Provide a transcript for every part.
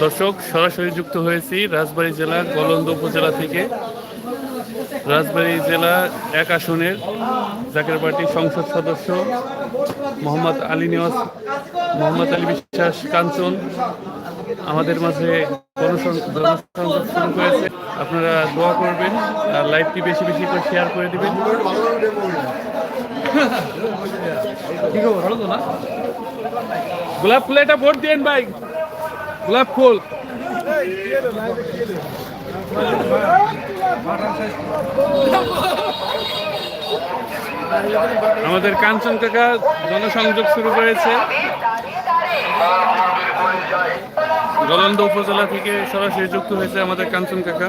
দর্শক, সরাসরি যুক্ত হয়েছি রাজবাড়ী জেলা গলন্দ উপজেলা থেকে। রাজবাড়ী জেলা এক আসনের জাকের পার্টির সংসদ সদস্য মোহাম্মদ আলী নেওয়াজ, মোহাম্মদ আলী বিশ্বাস কাঞ্চন আমাদের মাঝে জনসং- জনসংযোগ করেছে। আপনারা দোয়া করবেন, আর লাইভটি বেশি বেশি করে শেয়ার করে দেবেন। গোলাপ ফুল এটা ভোট দিন ভাই। গোলাপ ফুল আমাদের কাঞ্চন কাকা জনসংযোগ শুরু করেছে। গলন্দ উপজেলা থেকে সরাসরি যুক্ত হয়েছে আমাদের কাঞ্চন কাকা।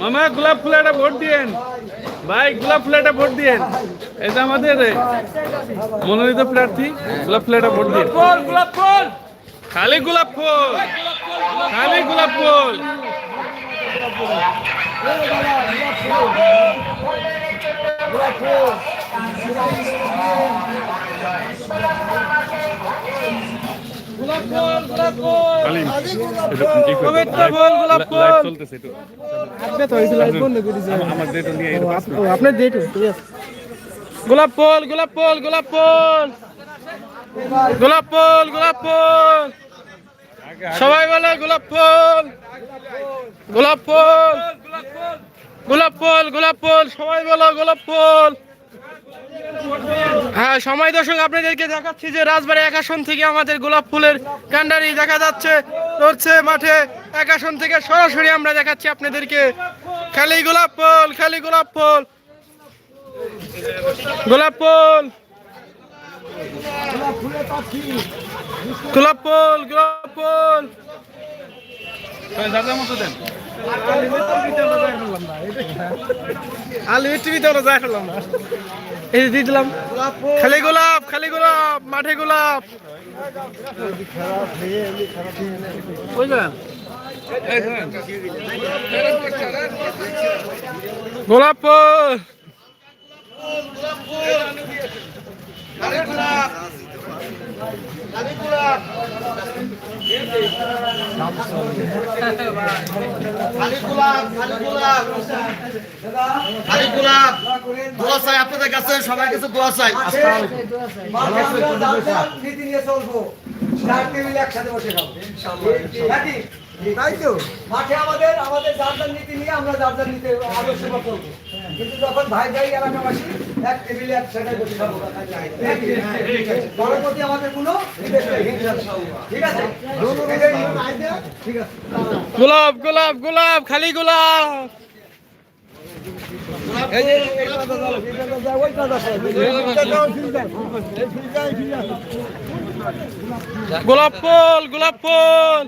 মামা গোলাপ ফুল একটা ভোট দিয়েন। ভাই গোলাপ ফুল একটা ভোট দিয়েন। এটা আমাদের মনোনীত প্রার্থী গোলাপ ফুল একটা ভোট দিন গোলাপ ফুল খালি গোলাপ ফুল খালি গোলাপ ফুল, গোলাপ ফুল। গোলাপ ফুল গোলাপ ফুল। গোলাপ ফুল। গোলাপ ফুল গোলাপ ফুল। সবাই বলে গোলাপ ফুল। গোলাপ ফুল। গোলাপ ফুল গোলাপ ফুল। সবাই বলো গোলাপ ফুল। সময় দর্শক, আপনাদেরকে দেখাচ্ছি যে রাজবাড়ী এক আসন থেকে আমাদের গোলাপ ফুলের কান্ডারি দেখা যাচ্ছে। চলছে মাঠে এক আসন থেকে সরাসরি আমরা দেখাচ্ছি আপনাদেরকে। খালি গোলাপ ফুল, খালি গোলাপ ফুল। গোলাপ ফুল। গোলাপ ফুল গোলাপ ফুল। মতো দেন। আলু টিভিতে আমরা যাই ফেললাম না এই যে দিয়ে দিলাম। খালি গোলাপ খালি গোলাপ, মাঠে গোলাপ। গোলাপ ফুল গোলাপ গোলাপ আপনাদের কাছে সবার কাছে দোয়া চাই নীতি নিয়ে চলবো একসাথে তাই তো মাঠে আমাদের আমাদের যার যার নীতি নিয়ে আমরা যার যার নীতি মতো চলবো কিন্তু যখন ভাই ভাই এলাকাবাসী এক টেবিলে একসাথে বসে খাব? প্রতি আমাদের কোনো ঠিক আছে ঠিক আছে। গোলাপ গোলাপ গোলাপ খালি গোলাপ। গোলাপ ফুল গোলাপ ফুল।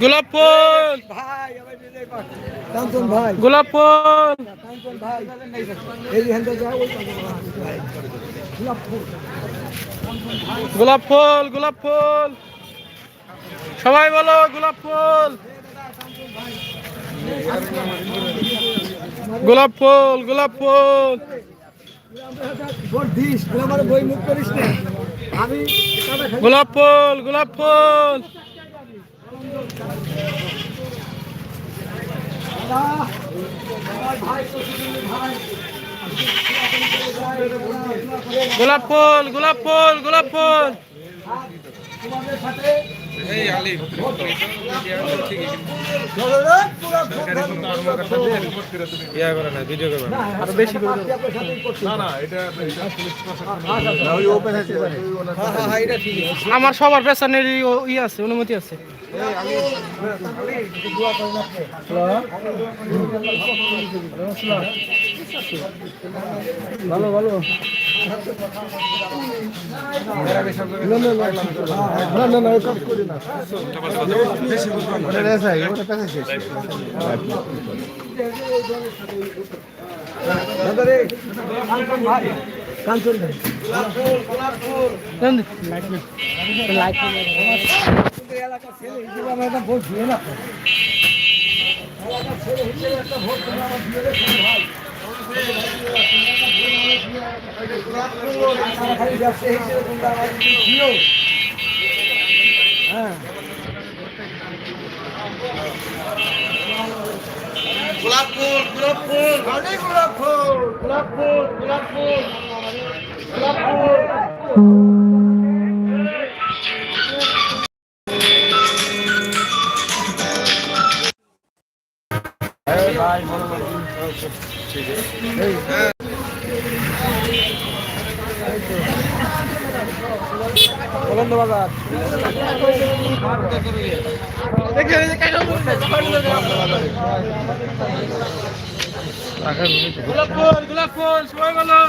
গোলাপ ফুল। ভাই গোলাপ ফুল। গোলাপ ফুল। গোলাপ ফুল সবাই বলো গোলাপ ফুল। গোলাপ ফুল গোলাপ ফুল। গোলাপ ফুল গোলাপ ফুল আমার ভাই তো শুধু ভাই গোলাপ ফুল গোলাপ ফুল গোলাপ ফুল। তোমাদের সাথে এই আলি ইয়া করে না ভিডিও করবে না আরও বেশি করে না না আমার সবার পেছনের ই আছে অনুমতি আছে ভালো ভালো। কাঞ্চন লাইট এলাকার ভোট দিয়ে না আপনারা খালি ব্যবসায়ী হিসেবে তোমরা আমার দিও হ্যাঁ গোলাপ ফুল গোলাপ ফুল অনেক গোলাপ ফুল গোলাপ ফুল গোলাপ ফুল গোলাপ ফুল বলন্দ বাজার গোলাপ ফুল গোলাপ ফুল সবাই বলো